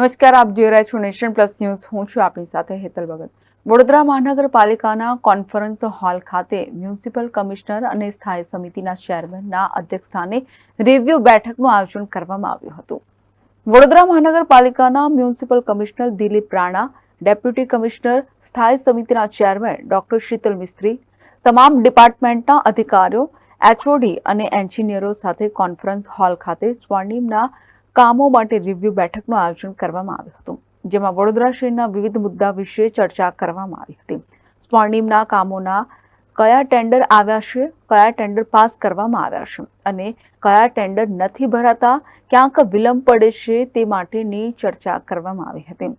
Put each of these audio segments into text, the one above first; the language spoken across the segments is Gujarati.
નમસ્કાર, આપ જોઈ રહ્યા છો નેશન પ્લસ ન્યૂઝ. હું છું આપની સાથે હેતલ ભગત. વડોદરા મહાનગરપાલિકાના કોન્ફરન્સ હોલ ખાતે મ્યુનિસિપલ કમિશનર અને સ્થાયી સમિતિના ચેરમેનના અધ્યક્ષસ્થાને રિવ્યુ બેઠકનું આયોજન કરવામાં આવ્યું હતું. વડોદરા મહાનગરપાલિકાના municipal commissioner Dilip Rana, deputy commissioner, સ્થાયી સમિતિના ચેરમેન ડોક્ટર શીતલ મિસ્ત્રી, તમામ ડિપાર્ટમેન્ટના અધિકારીઓ, એચઓડી અને એન્જિનિયરો સાથે કોન્ફરન્સ હોલ ખાતે સ્વર્ણિમના કામો માટે રિવ્યુ બેઠકનું આયોજન કરવામાં આવ્યું હતું, જેમાં વડોદરા શહેરના વિવિધ મુદ્દા વિશે ચર્ચા કરવામાં આવી હતી. સ્વર્ણિમના કામોના કયા ટેન્ડર આવ્યા છે, કયા ટેન્ડર પાસ કરવામાં આવ્યા છે અને કયા ટેન્ડર નથી ભરાતા, ક્યાંક વિલંબ પડે છે તે માટેની ચર્ચા કરવામાં આવી હતી.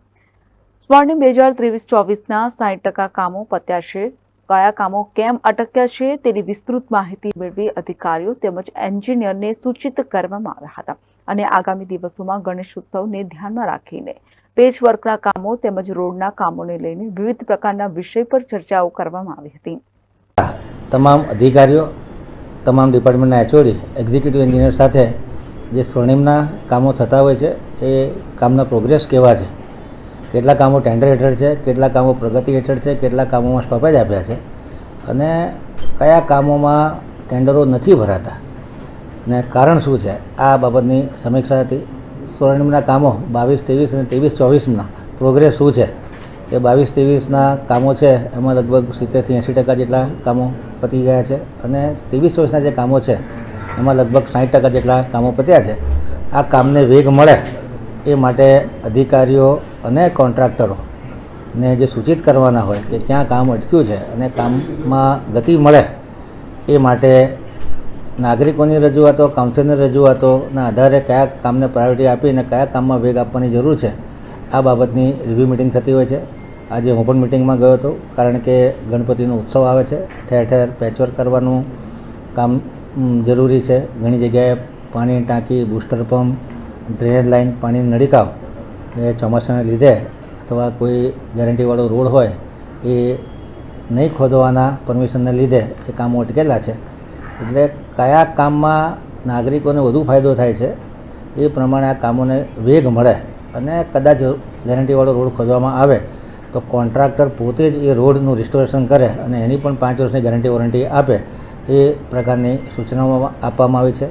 સ્વર્ણિમ બે હજાર ત્રેવીસ ચોવીસના સાઠ ટકા કામો પત્યા છે કયા કામો કેમ અટક્યા છે તેની વિસ્તૃત માહિતી મેળવી અધિકારીઓ તેમજ એન્જિનિયરને સૂચિત કરવામાં આવ્યા હતા. અને આગામી દિવસોમાં ગણેશ ઉત્સવને ધ્યાનમાં રાખીને પેચવર્કના કામો તેમજ રોડના કામોને લઈને વિવિધ પ્રકારના વિષય પર ચર્ચાઓ કરવામાં આવી હતી. તમામ અધિકારીઓ, તમામ ડિપાર્ટમેન્ટના એચઓડી, એક્ઝિક્યુટિવ એન્જિનિયર સાથે જે સ્વર્ણિમના કામો થતા હોય છે, એ કામના પ્રોગ્રેસ કેવા છે કેટલા કામો ટેન્ડર હેઠળ છે કેટલા કામો પ્રગતિ હેઠળ છે કેટલા કામોમાં સ્ટોપેજ આપ્યા છે અને કયા કામોમાં ટેન્ડરો નથી ભરાતા અને કારણ શું છે? આ બાબતની સમીક્ષા હતી. સ્વર્ણિમના કામો બાવીસ ત્રેવીસ અને ત્રેવીસ ચોવીસના પ્રોગ્રેસ શું છે? કે બાવીસ ત્રેવીસના કામો છે, એમાં લગભગ સિત્તેરથી એંસી ટકા જેટલા કામો પતી ગયા છે અને ત્રેવીસ ચોવીસના જે કામો છે, એમાં લગભગ સાઠ ટકા જેટલા કામો પત્યા છે. આ કામને વેગ મળે એ માટે અધિકારીઓ અને કોન્ટ્રાક્ટરો ને જે સૂચિત કરવાના હોય કે ક્યાં કામ અટક્યું છે અને કામમાં ગતિ મળે એ માટે નાગરિકોની રજૂઆતો, કાઉન્સિલની રજૂઆતોના આધારે કયા કામને પ્રાયોરિટી આપીને કયા કામમાં વેગ આપવાની જરૂર છે, આ બાબતની રિવ્યૂ મિટિંગ થતી હોય છે. આજે હું પણ મિટિંગમાં ગયો હતો, કારણ કે ગણપતિનો ઉત્સવ આવે છે. ઠેર ઠેર પેચવર્ક કરવાનું કામ જરૂરી છે. ઘણી જગ્યાએ પાણીની ટાંકી બૂસ્ટર પંપ ડ્રેનેજ લાઇન પાણીની નળીકાવ એ ચોમાસાને લીધે અથવા કોઈ ગેરંટીવાળો રોડ હોય એ નહીં ખોદવાના પરમિશનને લીધે એ કામો અટકેલા છે. એટલે કયા કામમાં નાગરિકોને વધુ ફાયદો થાય છે એ પ્રમાણે આ કામોને વેગ મળે અને કદાચ ગેરંટીવાળો રોડ ખોદવામાં આવે તો કોન્ટ્રાક્ટર પોતે જ એ રોડનું રિસ્ટોરેશન કરે અને એની પણ પાંચ વર્ષની ગેરંટી વોરંટી આપે એ પ્રકારની સૂચનાઓ આપવામાં આવી છે.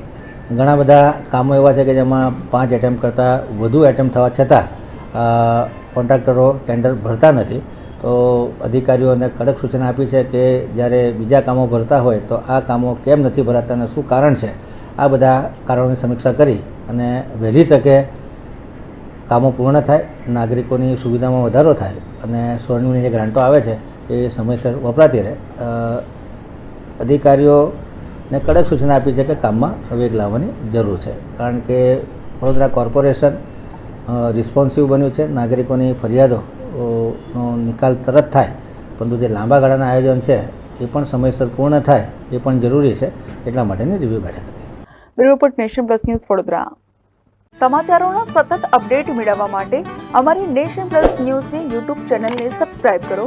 ઘણા બધા કામો એવા છે કે જેમાં પાંચ એટેમ્પ કરતાં વધુ એટેમ્પ થવા છતાં કોન્ટ્રાક્ટરો ટેન્ડર ભરતા નથી. તો અધિકારીઓને કડક સૂચના આપી છે કે જ્યારે બીજા કામો ભરતા હોય તો આ કામો કેમ નથી ભરાતા અને શું કારણ છે? આ બધા કારણોની સમીક્ષા કરી અને વહેલી તકે કામો પૂર્ણ થાય નાગરિકોની સુવિધામાં વધારો થાય અને સ્વર્ણિમની જે ગ્રાન્ટો આવે છે એ સમયસર વપરાતી રહે. અ, અધિકારીઓને કડક સૂચના આપી છે કે કામમાં વેગ લાવવાની જરૂર છે. કારણ કે વડોદરા કોર્પોરેશન રિસ્પોન્સિવ બન્યું છે. નાગરિકોની ફરિયાદો નિકાલ તરત થાય, પરંતુ જે લાંબા ગાળાના આયોજન છે, એ પણ સમયસર પૂર્ણ થાય, એ પણ જરૂરી છે એટલા માટેની રિવ્યૂ બેઠક હતી. Report nation plus news Vadodara. સમાચારોના સતત અપડેટ મેળવવા માટે અમારી નેશન પ્લસ ન્યૂઝની યુટ્યુબ ચેનલને સબસ્ક્રાઇબ કરો.